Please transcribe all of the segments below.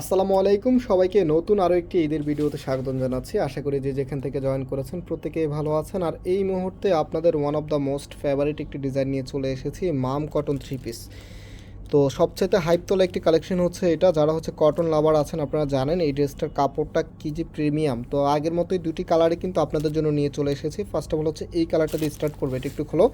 আসসালামু আলাইকুম, সবাইকে নতুন আরও একটি ঈদের ভিডিওতে স্বাগতম জানাচ্ছি। আশা করি যে যেখান থেকে জয়েন করেছেন প্রত্যেকেই ভালো আছেন। আর এই মুহূর্তে আপনাদের one of the most favourite একটি ডিজাইন নিয়ে চলে এসেছি, মাম কটন থ্রি পিস তো সবচেয়ে হাইপ তোলা একটি কালেকশন হচ্ছে এটা, যারা হচ্ছে কটন লাভার আছেন আপনারা জানেন, এই ড্রেসটার কাপড়টা কি যে প্রিমিয়াম তো আগের মতোই দুটি কালারে কিন্তু আপনাদের জন্য নিয়ে চলে এসেছি। ফার্স্ট অফ অল হচ্ছে এই কালারটা দিয়ে স্টার্ট করবে, এটা একটু খোলো।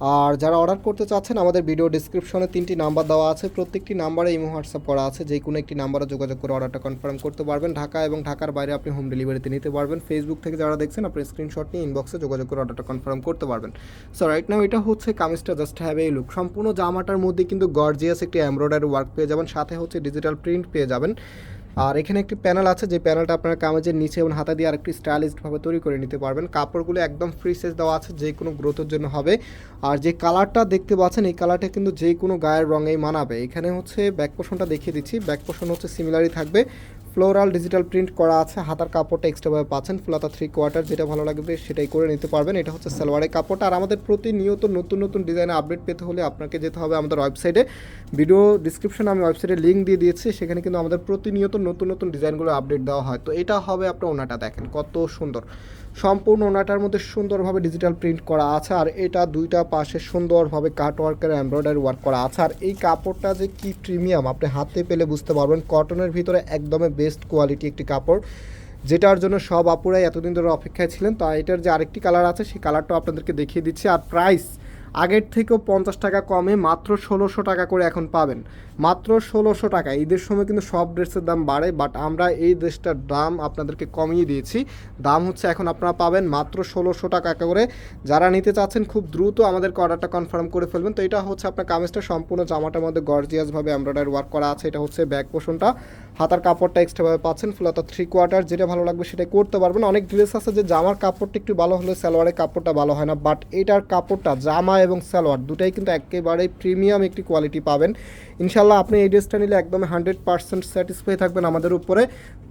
আর যারা অর্ডার করতে চাচ্ছেন, আমাদের ভিডিও ডিসক্রিপশনে তিনটি নাম্বার দেওয়া আছে। প্রত্যেকটি নাম্বারে ইমো হোয়াটসঅ্যাপ করা আছে। যে কোনো একটি নাম্বারে যোগাযোগ করে অর্ডারটা কনফার্ম করতে পারবেন। ঢাকা এবং ঢাকার বাইরে আপনি হোম ডেলিভারিতে নিতে পারবেন। ফেসবুক থেকে যারা দেখছেন, আপনি স্ক্রিনশট নিয়ে ইনবক্সে যোগাযোগ করে অর্ডারটা কনফার্ম করতে পারবেন। সো রাইট নাও এটা হচ্ছে কামিজটা জাস্ট হ্যাভ এই লুক সম্পূর্ণ জামাটার মধ্যে কিন্তু গর্জিয়াস একটি এমব্রয়ডারি ওয়ার্ক পেয়ে যাবেন। সাথে হচ্ছে ডিজিটাল প্রিন্ট পেয়ে যাবেন। আর এখানে একটি প্যানেল আছে, যে প্যানেলটা আপনার কামেজের নিচে এবং হাতা দিয়ে আরেকটি স্টাইলিশভাবে তৈরি করে নিতে পারবেন। কাপড়গুলো একদম ফ্রি সাইজ দেওয়া আছে, যে কোনো গ্রোথের জন্য হবে। আর যে কালারটা দেখতে পাচ্ছেন, এই কালারটা কিন্তু যে কোনো গায়ের রঙেই মানাবে। এখানে হচ্ছে ব্যাক পোষণটা দেখিয়ে দিচ্ছি। ব্যাক পোষণ হচ্ছে সিমিলারই থাকবে। ফ্লোরাল ডিজিটাল প্রিন্ট করা আছে, হাতার কাপড়টা এক্সট্রাভাবে পাচ্ছেন, ফুলাতা থ্রি কোয়ার্টার যেটা ভালো লাগবে সেটাই করে নিতে পারবেন, এটা হচ্ছে সালোয়ারের কাপড়টা। আর আমাদের প্রতিনিয়ত নতুন নতুন ডিজাইনে আপডেট পেতে হলে আপনাকে যেতে হবে আমাদের ওয়েবসাইটে ভিডিও ডিসক্রিপশনে আমি ওয়েবসাইটে লিঙ্ক দিয়ে দিয়েছি, সেখানে কিন্তু আমাদের প্রতিনিয়ত নতুন নতুন ডিজাইনগুলো আপডেট দেওয়া হয়। তো এটা হবে আপনার ওনাটা, দেখেন কত সুন্দর। সম্পূর্ণ ওনাটার মধ্যে সুন্দরভাবে ডিজিটাল প্রিন্ট করা আছে, আর এটা দুইটা পাশে সুন্দরভাবে কাট ওয়ার্কের এমব্রয়ডারি ওয়ার্ক করা আছে। আর এই কাপড়টা যে কি প্রিমিয়াম আপনি হাতে পেলে বুঝতে পারবেন কটনের ভিতরে একদমই বেস্ট কোয়ালিটি একটি কাপড়, যেটার জন্য সব আপুরাই এতদিন ধরে অপেক্ষায় ছিলেন। তো এটার যে আরেকটি কালার আছে, সেই কালারটাও আপনাদেরকে দেখিয়ে দিচ্ছি। আর প্রাইস আগের থেকেও পঞ্চাশ টাকা কমে মাত্র ষোলোশো টাকা করে এখন পাবেন। মাত্র ষোলোশো টাকা। ঈদের সময় কিন্তু সব ড্রেসের দাম বাড়ে বাট আমরা এই ড্রেসটার দাম আপনাদেরকে কমিয়ে দিয়েছি। দাম হচ্ছে এখন আপনারা পাবেন মাত্র ষোলোশো টাকা করে। যারা নিতে চাচ্ছেন খুব দ্রুত আমাদেরকে অর্ডারটা কনফার্ম করে ফেলবেন। তো এটা হচ্ছে আপনার কামিজটা, সম্পূর্ণ জামাটার মধ্যে গর্জিয়াসভাবে এমব্রয়ডারি ওয়ার্ক করা আছে। এটা হচ্ছে ব্যাক পোষণটা হাতার কাপড়টা এক্সট্রাভাবে পাচ্ছেন ফুলাতা থ্রি কোয়ার্টার যেটা ভালো লাগবে সেটা করতে পারবেন। অনেক ড্রেস আছে যে জামার কাপড়টা একটু ভালো হলে সালোয়ারের কাপড়টা ভালো হয় না বাট এটার কাপড়টা জামা এবং সালোয়ার দুটাই কিন্তু একেবারেই প্রিমিয়াম একটি কোয়ালিটি পাবেন। ইনশাল্লাহ আপনি এই ড্রেসটা নিলে একদম হান্ড্রেড পার্সেন্ট স্যাটিসফাই থাকবেন আমাদের উপরে।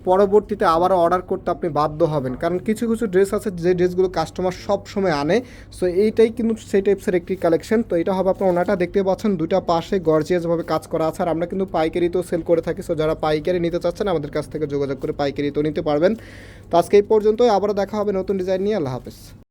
পরবর্তীতে আবারও অর্ডার করতে আপনি বাধ্য হবেন। কারণ কিছু কিছু ড্রেস আছে যে ড্রেসগুলো কাস্টমার সব সময় আনে। সো এইটাই কিন্তু সেই টাইপসের একটি কালেকশন তো এটা হবে আপনার ওনাটা। দেখতে পাচ্ছেন দুইটা পাশে গর্জিয়াসভাবে কাজ করা আছে। আর আমরা কিন্তু পাইকারিতেও সেল করে থাকি। সো যারা পাইকারি নিতে চাচ্ছেন, আমাদের কাছ থেকে যোগাযোগ করে পাইকারিতেও নিতে পারবেন। তো আজকে এই পর্যন্তই। আবারও দেখা হবে নতুন ডিজাইন নিয়ে। আল্লাহ হাফেজ।